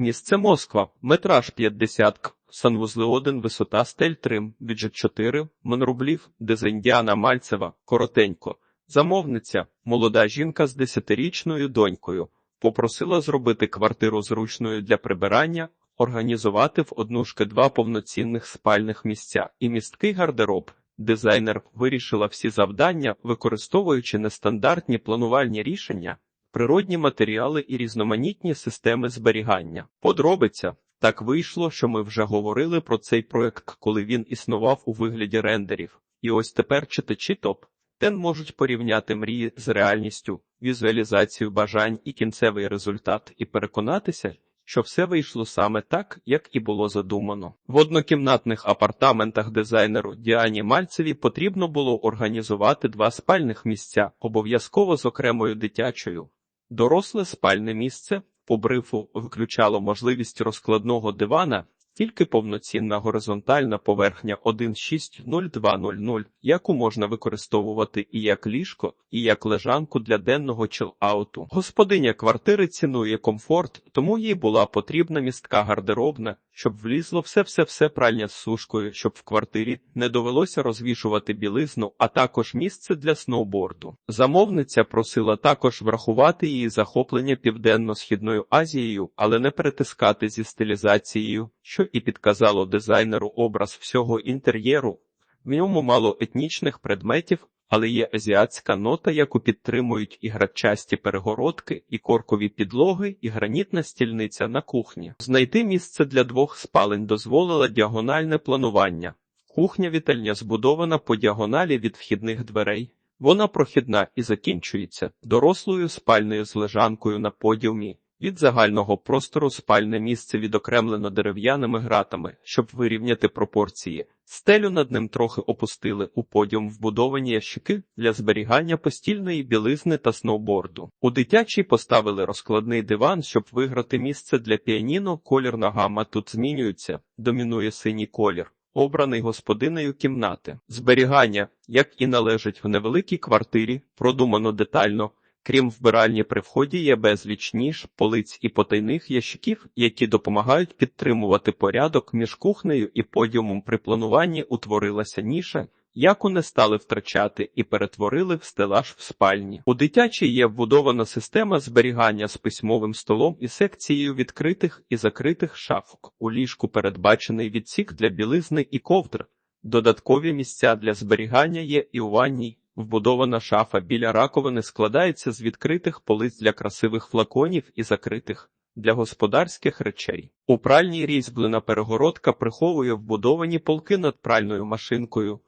Місце Москва, метраж 50 к, санвузли 1, висота стель 3, бюджет 4, Монрублів, дизайн Мальцева, коротенько. Замовниця, молода жінка з 10-річною донькою, попросила зробити квартиру зручною для прибирання, організувати в однушки два повноцінних спальних місця і місткий гардероб. Дизайнер вирішила всі завдання, використовуючи нестандартні планувальні рішення, природні матеріали і різноманітні системи зберігання. Подробиця так вийшло, що ми вже говорили про цей проект, коли він існував у вигляді рендерів. І ось тепер читачі топ Тен можуть порівняти мрії з реальністю, візуалізацію бажань і кінцевий результат, і переконатися, що все вийшло саме так, як і було задумано. В однокімнатних апартаментах дизайнеру Діані Мальцеві потрібно було організувати два спальних місця, обов'язково з окремою дитячою. Доросле спальне місце по брифу виключало можливість розкладного дивана, тільки повноцінна горизонтальна поверхня 1.6.0200, яку можна використовувати і як ліжко, і як лежанку для денного чил-ауту. Господиня квартири цінує комфорт, тому їй була потрібна містка гардеробна, щоб влізло все-все-все пральня з сушкою, щоб в квартирі не довелося розвішувати білизну, а також місце для сноуборду. Замовниця просила також врахувати її захоплення південно-східною Азією, але не перетискати зі стилізацією, що і підказало дизайнеру образ всього інтер'єру. В ньому мало етнічних предметів, але є азіатська нота, яку підтримують і грачасті перегородки, і коркові підлоги, і гранітна стільниця на кухні. Знайти місце для двох спалень дозволила діагональне планування. Кухня вітальня збудована по діагоналі від вхідних дверей. Вона прохідна і закінчується дорослою спальною з лежанкою на подіумі. Від загального простору спальне місце відокремлено дерев'яними гратами, щоб вирівняти пропорції. Стелю над ним трохи опустили у подіум вбудовані ящики для зберігання постільної білизни та сноуборду. У дитячій поставили розкладний диван, щоб виграти місце для піаніно. Колірна гама тут змінюється, домінує синій колір. Обраний господинею кімнати. Зберігання, як і належить в невеликій квартирі, продумано детально. Крім вбиральні при вході є безліч ніж, полиць і потайних ящиків, які допомагають підтримувати порядок між кухнею і подіумом при плануванні утворилася ніша, яку не стали втрачати і перетворили в стелаж в спальні. У дитячій є вбудована система зберігання з письмовим столом і секцією відкритих і закритих шафок. У ліжку передбачений відсік для білизни і ковдр. Додаткові місця для зберігання є і у ванній. Вбудована шафа біля раковини складається з відкритих полиць для красивих флаконів і закритих для господарських речей. У пральній різьблена перегородка приховує вбудовані полки над пральною машинкою.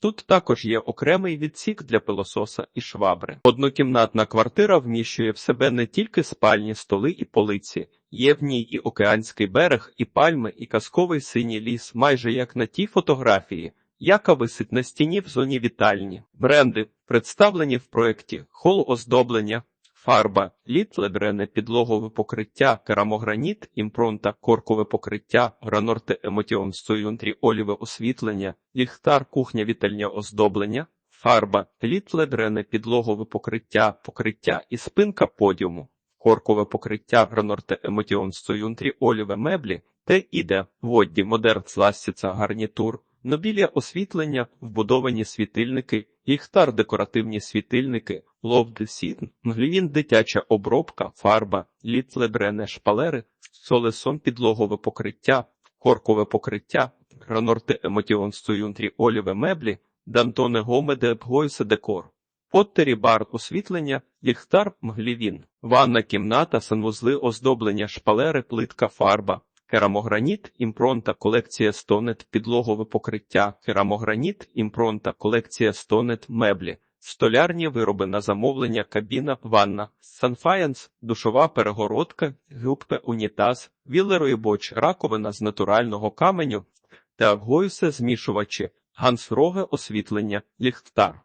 Тут також є окремий відсік для пилососа і швабри. Однокімнатна квартира вміщує в себе не тільки спальні столи і полиці, є в ній і океанський берег, і пальми, і казковий синій ліс, майже як на тій фотографії яка висить на стіні в зоні вітальні. Бренди представлені в проєкті хол оздоблення, фарба, літледрене підлогове покриття, керамограніт, імпронта, коркове покриття, гранорте емотіон союнтрі оліве освітлення, ліхтар, кухня вітальня оздоблення, фарба, літледрене підлогове покриття, покриття і спинка подіуму. Коркове покриття гранорте емотіон союнтрі оліве меблі, те іде, водді, модерн, ластіца, гарнітур, Нобілія освітлення, вбудовані світильники, ліхтар декоративні світильники, ловдесін, гліїн дитяча обробка, фарба, літлебрене шпалери, солесон підлогове покриття, коркове покриття, гранорте емотіон стоюнтрі оліве меблі, дантоне гомеде гойсе декор. Поттері бар освітлення, ліхтар мглівін, ванна кімната, санвузли оздоблення шпалери, плитка фарба, Керамограніт, імпронта, колекція стонет, підлогове покриття, керамограніт, імпронта, колекція стонет, меблі, столярні вироби на замовлення, кабіна, ванна, санфаєнс, душова перегородка, гюбпе, унітаз, вілерої боч, раковина з натурального каменю та гойсе змішувачі, гансроге освітлення, ліхтар.